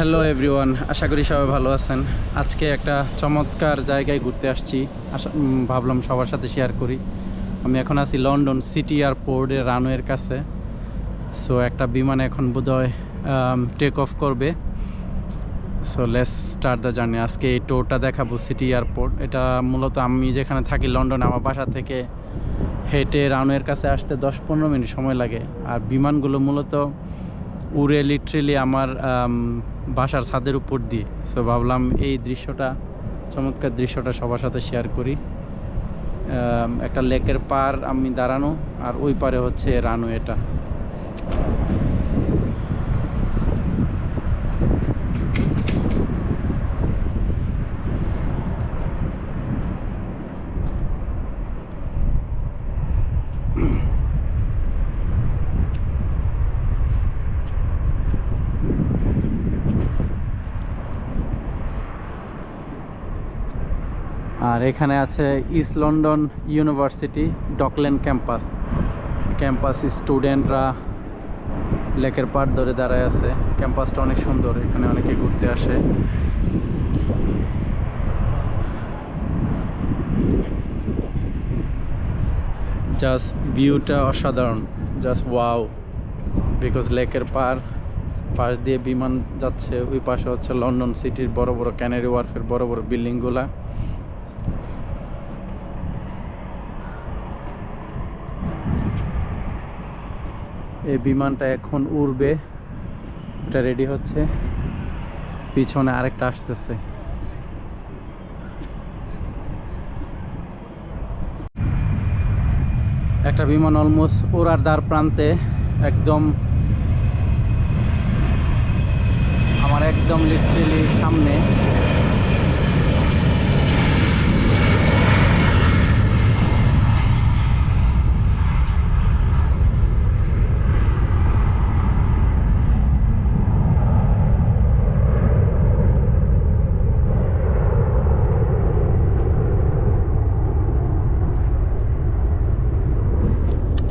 Hello everyone আশা করি সবাই ভালো আছেন। আজকে একটা চমৎকার জায়গায় ঘুরতে আসছি। আশা ভাবলাম সবার সাথে শেয়ার করি। আমি এখন আছি লন্ডন সিটি এয়ারপোর্টের রানওয়ের কাছে। সো একটা বিমান এখন বোধহয় টেক অফ করবে। So let's start the journey আজকে এই টোরটা দেখাবো সিটি এয়ারপোর্ট। এটা মূলত আমি যেখানে থাকি লন্ডন আমার বাসা থেকে হেঁটে রানওয়ের কাছে আসতে দশ পনেরো মিনিট সময় লাগে। আর বিমানগুলো মূলত উড়ে লিটারেলি আমার আম, বাসার ছাদের উপর দিয়ে। সো ভাবলাম এই দৃশ্যটা, চমৎকার দৃশ্যটা সবার সাথে শেয়ার করি। একটা লেকের পার আমি দাঁড়ানো, আর ওই পারে হচ্ছে রানওয়েটা আর এখানে আছে East London University Dockland campus campus স্টুডেন্টরা লেকের পাড় ধরে দাঁড়ায় আছে। ক্যাম্পাসটা অনেক সুন্দর, এখানে অনেকে ঘুরতে আসে। জাস্ট ভিউটা অসাধারণ জাস্ট ওয়াও বিকজ লেকের পার, পাশ দিয়ে বিমান যাচ্ছে, ওই পাশে হচ্ছে লন্ডন সিটির বড় বড় ক্যানারি ওয়ার্ফের বড় বড় বিল্ডিংগুলা। এই বিমানটা এখন উড়বে। এটা রেডি হচ্ছে। পিছনে আরেকটা আসতেছে। একটা বিমান অলমোস্ট ওড়ার দ্বার প্রান্তে একদম আমার একদম লিটারেলি সামনে।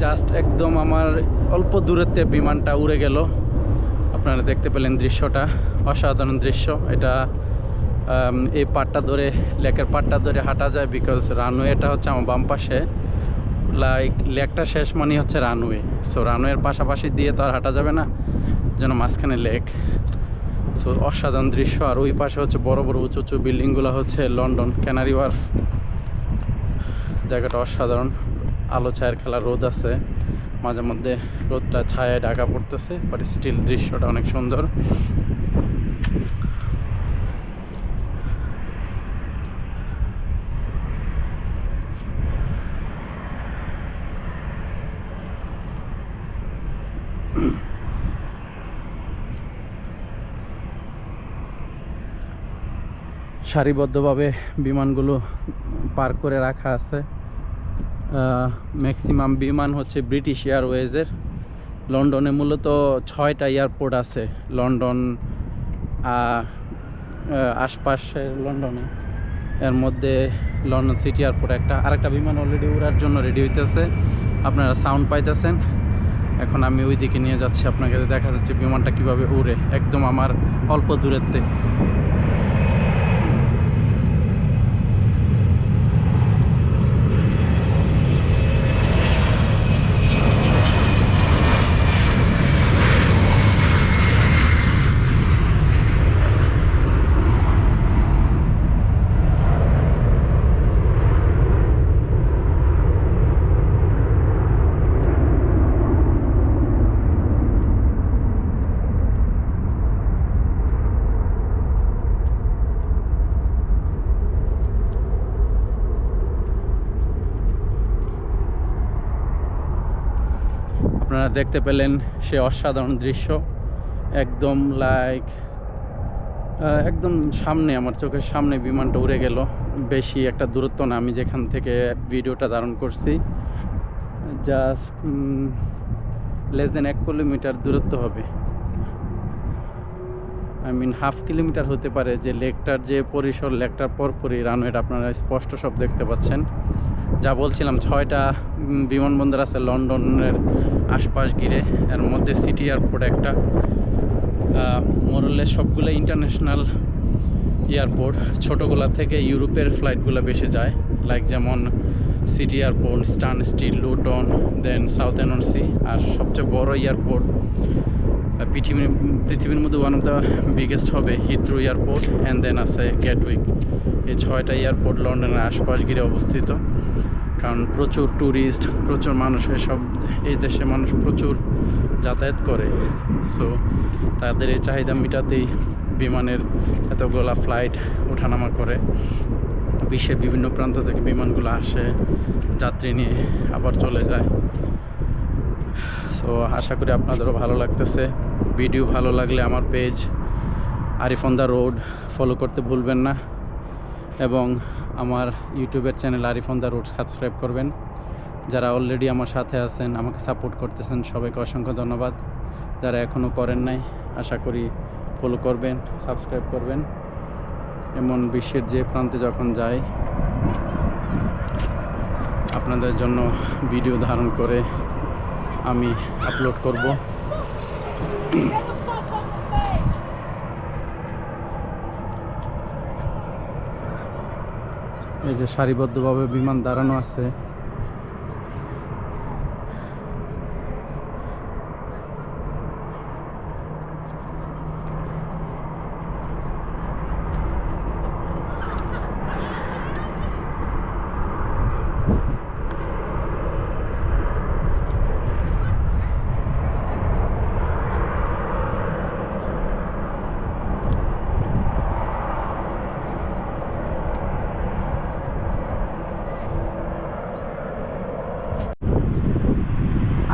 জাস্ট একদম আমার অল্প দূরত্বে বিমানটা উড়ে গেল। আপনারা দেখতে পেলেন দৃশ্যটা, অসাধারণ দৃশ্য। এটা এই পাটটা ধরে, লেকের পাটটা ধরে হাঁটা যায় বিকজ রানওয়েটা হচ্ছে আমার বাম পাশে। লাইক লেকটা শেষ মানে হচ্ছে রানওয়ে সো রানওয়ের পাশাপাশি দিয়ে তো আর হাঁটা যাবে না, যেন মাঝখানে লেক। সো অসাধারণ দৃশ্য। আর ওই পাশে হচ্ছে বড় বড়, উঁচু উঁচু বিল্ডিংগুলো হচ্ছে লন্ডন ক্যানারি ওয়ার্ফ জায়গাটা অসাধারণ। আলো ছায়ের খেলা রোদ আছে। মাঝে মধ্যে রোদটা ছায়ায় ঢাকা পড়তেছে বাট স্টিল দৃশ্যটা অনেক সুন্দর। সারিবদ্ধভাবে বিমানগুলো পার্ক করে রাখা আছে। ম্যাক্সিমাম বিমান হচ্ছে ব্রিটিশ এয়ারওয়েজের লন্ডনে মূলত ছয়টা এয়ারপোর্ট আছে। লন্ডন আশপাশের লন্ডনে। এর মধ্যে লন্ডন সিটি এয়ারপোর্ট একটা। আরেকটা বিমান অলরেডি উড়ার জন্য রেডি হইতেছে। আপনারা সাউন্ড পাইতেছেন। এখন আমি ওই দিকে নিয়ে যাচ্ছি। আপনাকে দেখা যাচ্ছে বিমানটা কীভাবে উড়ে। একদম আমার অল্প দূরত্বে। আপনারা দেখতে পেলেন সে অসাধারণ দৃশ্য। একদম লাইক একদম সামনে, আমার চোখের সামনে বিমানটা উড়ে গেল। বেশি একটা দূরত্ব না, আমি যেখান থেকে ভিডিওটা ধারণ করছি। জাস্ট লেস দেন এক কিলোমিটার দূরত্ব হবে। আই মিন হাফ কিলোমিটার হতে পারে যে লেকটার যে পরিসর, লেকটার পরপরই রানওয়েটা আপনারা স্পষ্ট সব দেখতে পাচ্ছেন। যা বলছিলাম, ছয়টা বিমানবন্দর আছে লন্ডনের আশপাশ ঘিরে, এর মধ্যে সিটি এয়ারপোর্ট একটা। মোরলে সবগুলো ইন্টারন্যাশনাল এয়ারপোর্ট, ছোটোগুলা থেকে ইউরোপের ফ্লাইটগুলো বেশি যায়। লাইক যেমন City Airport, Stansted, Luton then Southend আর সবচেয়ে বড় এয়ারপোর্ট পৃথিবীর পৃথিবীর মধ্যে ওয়ান অফ দ্য বিগেস্ট হবে হিথ্রো এয়ারপোর্ট অ্যান্ড দেন আছে গেটউইক এই ছয়টা এয়ারপোর্ট লন্ডনের আশপাশ ঘিরে অবস্থিত। কারণ প্রচুর ট্যুরিস্ট প্রচুর মানুষ, এসব এই দেশে মানুষ প্রচুর যাতায়াত করে। সো তাদের এই চাহিদা মেটাতেই বিমানের এতগুলা ফ্লাইট ওঠানামা করে। বিশ্বের বিভিন্ন প্রান্ত থেকে বিমানগুলো আসে, যাত্রী নিয়ে আবার চলে যায়। সো আশা করি আপনাদেরও ভালো লাগতেছে। ভিডিও ভালো লাগলে আমার page Arif on the road follow করতে ভুলবেন না এবং আমার ইউটিউবের channel Arif on the road subscribe করবেন। যারা অলরেডি আমার সাথে আছেন, আমাকে সাপোর্ট করতেছেন, সবাইকে অসংখ্য ধন্যবাদ। যারা এখনও করেন নাই, আশা করি ফলো করবেন সাবস্ক্রাইব করবেন। এমন বিশ্বের যে প্রান্তে যখন যাই, আপনাদের জন্য ভিডিও ধারণ করে আমি আপলোড করব। এই যে সারিবদ্ধভাবে বিমান দাঁড়ানো আছে।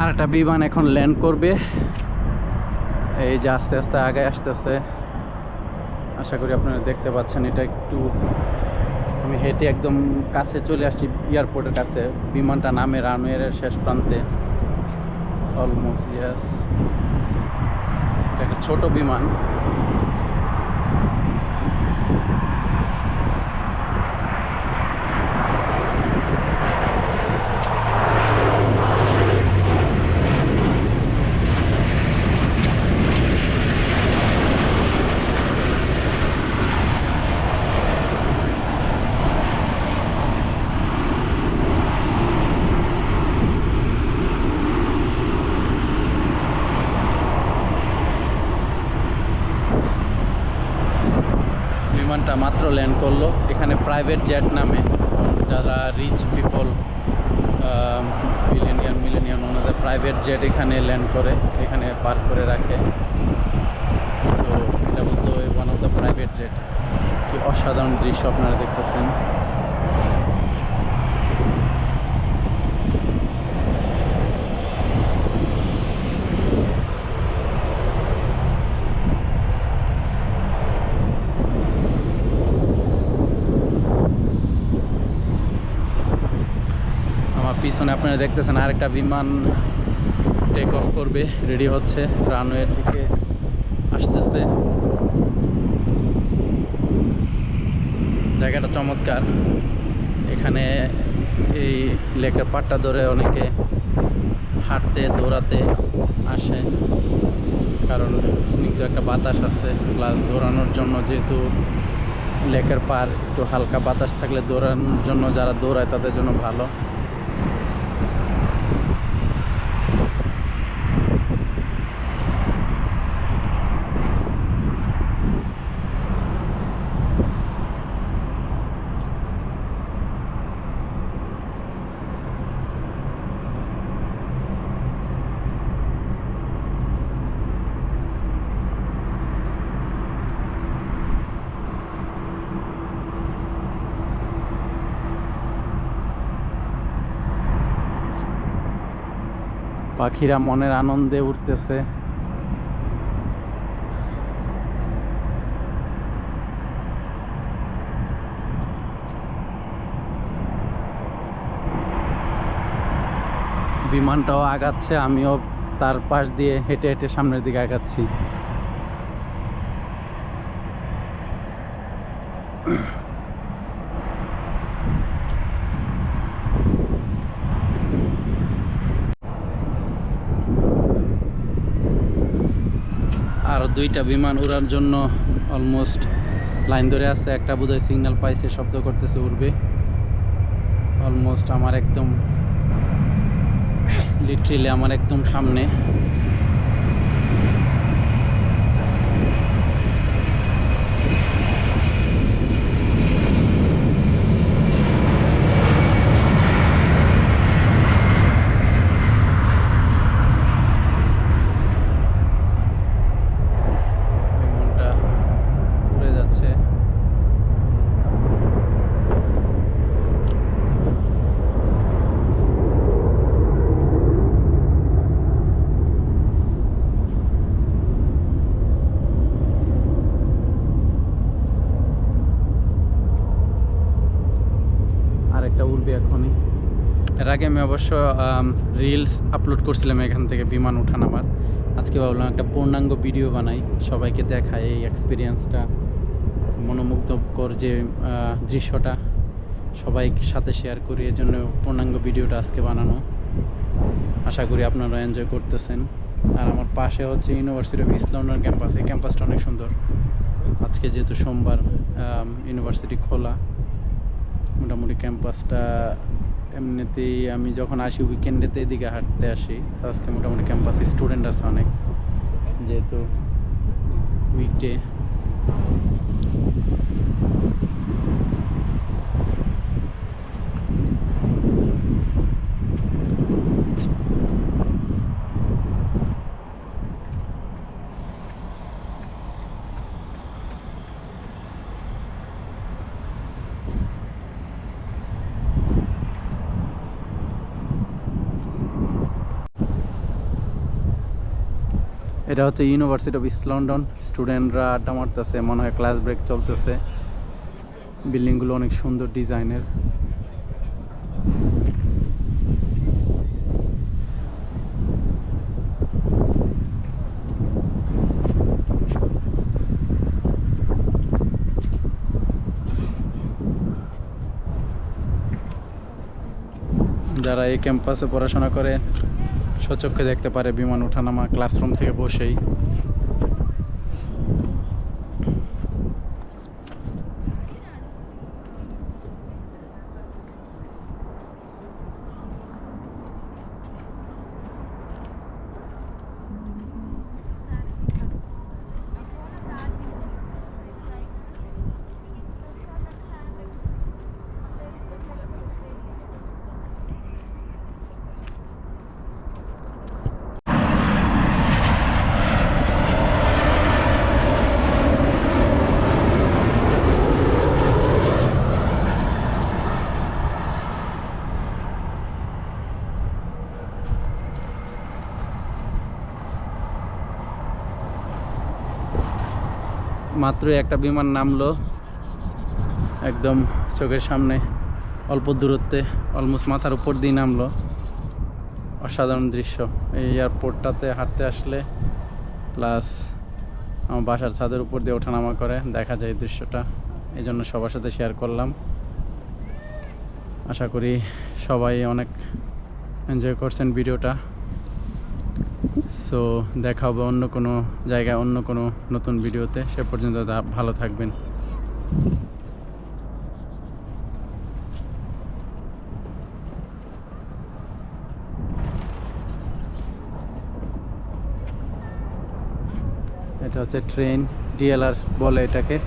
আর একটা বিমান এখন ল্যান্ড করবে। এই যে আস্তে আস্তে আগে আসতেছে। আশা করি আপনারা দেখতে পাচ্ছেন, এটা একটু আমি হেঁটে একদম কাছে চলে আসছি এয়ারপোর্টের কাছে। বিমানটা নামে রানওয়ের শেষ প্রান্তে। অলমোস্ট ইয়াস একটা ছোট বিমান। বিমানটা মাত্র ল্যান্ড করল। এখানে প্রাইভেট জেট নামে যারা রিচ পিপল মিলেনিয়ান মিলেনিয়ান ওনাদের প্রাইভেট জেট এখানে ল্যান্ড করে, এখানে পার্ক করে রাখে। সো এটা বলতে one of the private jet কি অসাধারণ দৃশ্য আপনারা দেখতেছেন আমার পিছনে আপনারা দেখতেছেন আরেকটা বিমান টেক অফ করবে রেডি হচ্ছে রানওয়ের দিকে আসতেছে। জায়গাটা চমৎকার। এখানে এই লেকের পাটটা ধরে অনেকে হাঁটতে, দৌড়াতে আসে, কারণ স্নিগ্ধ একটা বাতাস আছে। প্লাস দৌড়ানোর জন্য যেহেতু লেকের পার একটু হালকা বাতাস থাকলে দৌড়ানোর জন্য যারা দৌড়ায় তাদের জন্য ভালো। পাখিরা মনের আনন্দে উঠতেছে বিমানটাও আগাচ্ছে, আমিও তার পাশ দিয়ে হেঁটে হেঁটে সামনের দিকে আগাচ্ছি। দুইটা বিমান উড়ার জন্য অলমোস্ট লাইন ধরে আছে। একটা বোধহয় সিগন্যাল পাইছে, শব্দ করতেছে উড়বে। অলমোস্ট আমার একদম লিটারেলি আমার একদম সামনে বিমানটা উড়ে যাচ্ছে আরেকটা উড়বে এখনই এর আগে আমি অবশ্য রিলস আপলোড করছিলাম এখান থেকে বিমান উঠানামার আজকে ভাবলাম একটা পূর্ণাঙ্গ ভিডিও বানাই, সবাইকে দেখাই এই এক্সপিরিয়েন্সটা মনোমুগ্ধকর যে দৃশ্যটা। সবাই সাথে শেয়ার করি এর জন্য পূর্ণাঙ্গ ভিডিওটা আজকে বানানো। আশা করি আপনারা এনজয় করতেছেন। আর আমার পাশে হচ্ছে University of East London campus এই ক্যাম্পাসটা অনেক সুন্দর। আজকে যেহেতু সোমবার ইউনিভার্সিটি খোলা। মোটামুটি ক্যাম্পাসটা এমনিতেই আমি যখন আসি উইকেন্ডেতে এদিকে হাঁটতে আসি। আজকে মোটামুটি ক্যাম্পাসে স্টুডেন্ট আছে অনেক, যেহেতু উইকডে এটা হচ্ছে ইউনিভার্সিটি অফ ইস্ট লন্ডন স্টুডেন্টরা আড্ডা মারতেছে, মনে হয় ক্লাস ব্রেক চলতেছে। বিল্ডিংগুলো অনেক সুন্দর ডিজাইনের যারা এই ক্যাম্পাসে পড়াশোনা করে সচক্ষে দেখতে পারে বিমান ওঠানামা ক্লাসরুম থেকে বসেই। মাত্রই একটা বিমান নামলো। একদম চোখের সামনে, অল্প দূরত্বে অলমোস্ট মাথার উপর দিয়ে নামলো। অসাধারণ দৃশ্য। এই এয়ারপোর্টটাতে হাঁটতে আসলে প্লাস আমার বাসার ছাদের উপর দিয়ে ওঠানামা করে, দেখা যায় দৃশ্যটা। এই জন্য সবার সাথে শেয়ার করলাম। আশা করি সবাই অনেক এনজয় করছেন ভিডিওটা। সো দেখা হবে অন্য কোনো জায়গায়, অন্য কোনো নতুন ভিডিওতে। সে পর্যন্ত ভালো থাকবেন। এটা হচ্ছে ট্রেন, ডিএলআর বলে এটাকে।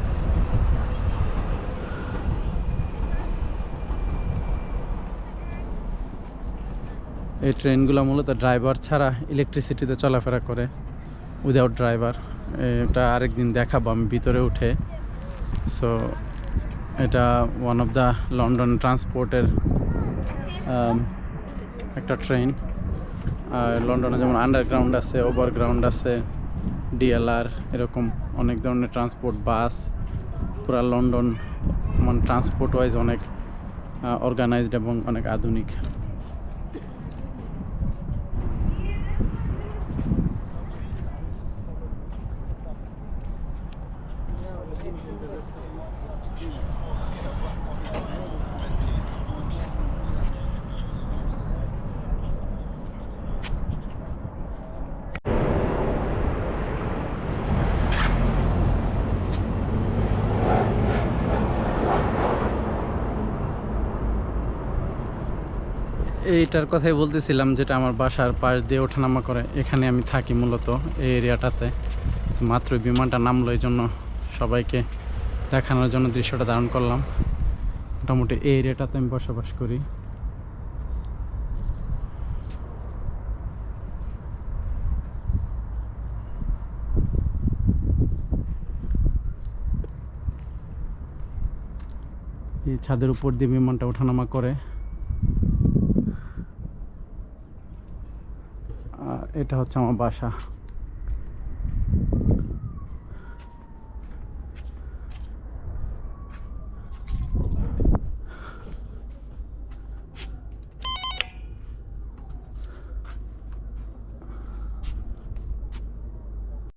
এই ট্রেনগুলো মূলত ড্রাইভার ছাড়া ইলেকট্রিসিটিতে চলাফেরা করে উইদাউট ড্রাইভার। এটা আরেকদিন দেখাবো, আমি ভিতরে উঠে। সো এটা ওয়ান অফ দ্য লন্ডন ট্রান্সপোর্টের একটা ট্রেন আর লন্ডনে যেমন আন্ডারগ্রাউন্ড আছে ওভারগ্রাউন্ড আছে ডিএলআর এরকম অনেক ধরনের ট্রান্সপোর্ট বাস পুরা লন্ডন মানে ট্রান্সপোর্ট ওয়াইজ অনেক অর্গানাইজড এবং অনেক আধুনিক। এইটার কথাই বলতেছিলাম যেটা আমার বাসার পাশ দিয়ে ওঠানামা করে। এখানে আমি থাকি মূলত এই এরিয়াটাতে। মাত্র বিমানটা নামলো এই জন্য সবাইকে দেখানোর জন্য দৃশ্যটা ধারণ করলাম। মোটামুটি এই এরিয়াটাতে আমি বসবাস করি। ছাদের উপর দিয়ে বিমানটা ওঠানামা করে আর এটা হচ্ছে আমার বাসা।